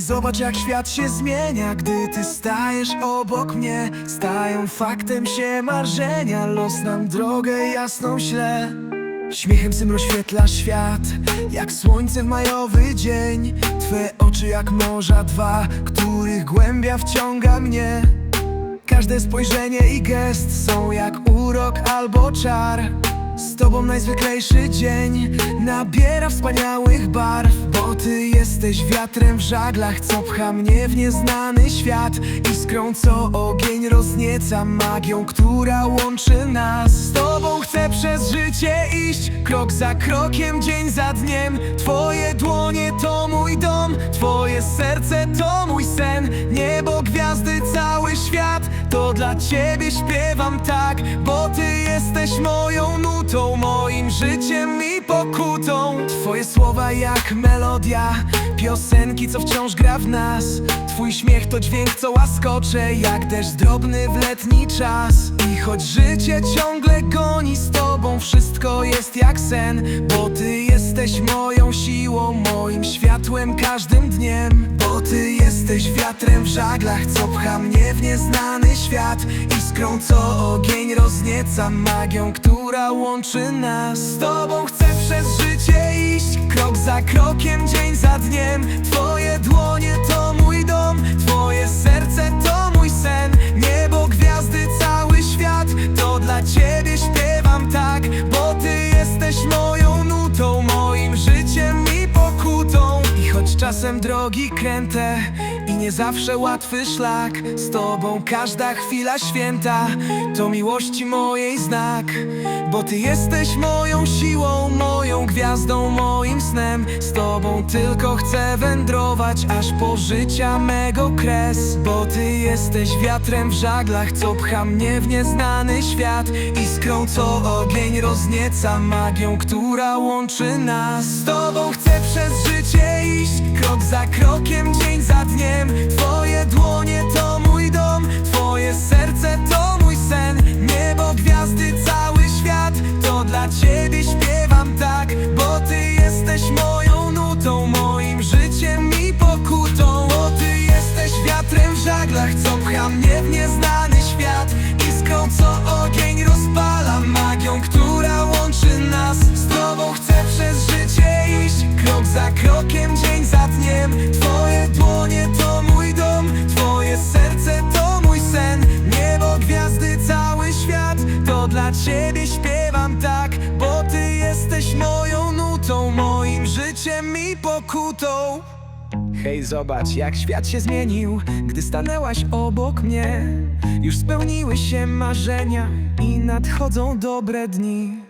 zobacz jak świat się zmienia. Gdy ty stajesz obok mnie Stają faktem się marzenia. Los nam drogę jasną śle. Śmiechem swym rozświetla świat Jak słońce w majowy dzień. Twe oczy jak morza dwa Których głębia wciąga mnie. Każde spojrzenie i gest są jak urok albo czar Z tobą najzwyklejszy dzień nabiera wspaniałych barw Bo ty jesteś wiatrem w żaglach, co pcha mnie w nieznany świat. Iskrą, co ogień roznieca, magią, która łączy nas. Z tobą chcę przez życie iść, krok za krokiem, dzień za dniem. Twoje dłonie to mój dom, twoje serce to dla ciebie śpiewam tak, bo ty jesteś moją nutą, moim życiem i pokutą. Twoje słowa jak melodia, piosenki, co wciąż gra w nas. Twój śmiech to dźwięk, co łaskocze, jak deszcz drobny w letni czas. I choć życie ciągle goni z tobą, wszystko jest jak sen, bo ty jesteś moją siłą, moim światłem każdym dniem. Bo ty jesteś wiatrem w żaglach, co pcha mnie w nieznany świat. Iskrą, co ogień roznieca, magią, która łączy nas. Z tobą chcę przez życie iść, krok za krokiem, dzień za dniem. Twoje dłonie to czasem drogi kręte i nie zawsze łatwy szlak. Z tobą każda chwila święta to miłości mojej znak. Bo ty jesteś moją siłą, moją gwiazdą, moim snem. Z tobą tylko chcę wędrować aż po życia mego kres. Bo ty jesteś wiatrem w żaglach, co pcha mnie w nieznany świat. Iskrą, co ogień roznieca, magią, która łączy nas. Z tobą chcę przez życie iść, mnie w nieznany świat Iskrą, co ogień rozpala, magią, która łączy nas Z tobą. Chcę przez życie iść, krok za krokiem, dzień za dniem. Twoje dłonie to mój dom, twoje serce to mój sen. Niebo, gwiazdy, cały świat, to dla ciebie śpiewam tak Bo ty jesteś moją nutą, moim życiem i pokutą Hej, zobacz, jak świat się zmienił, gdy stanęłaś obok mnie. Już spełniły się marzenia i nadchodzą dobre dni.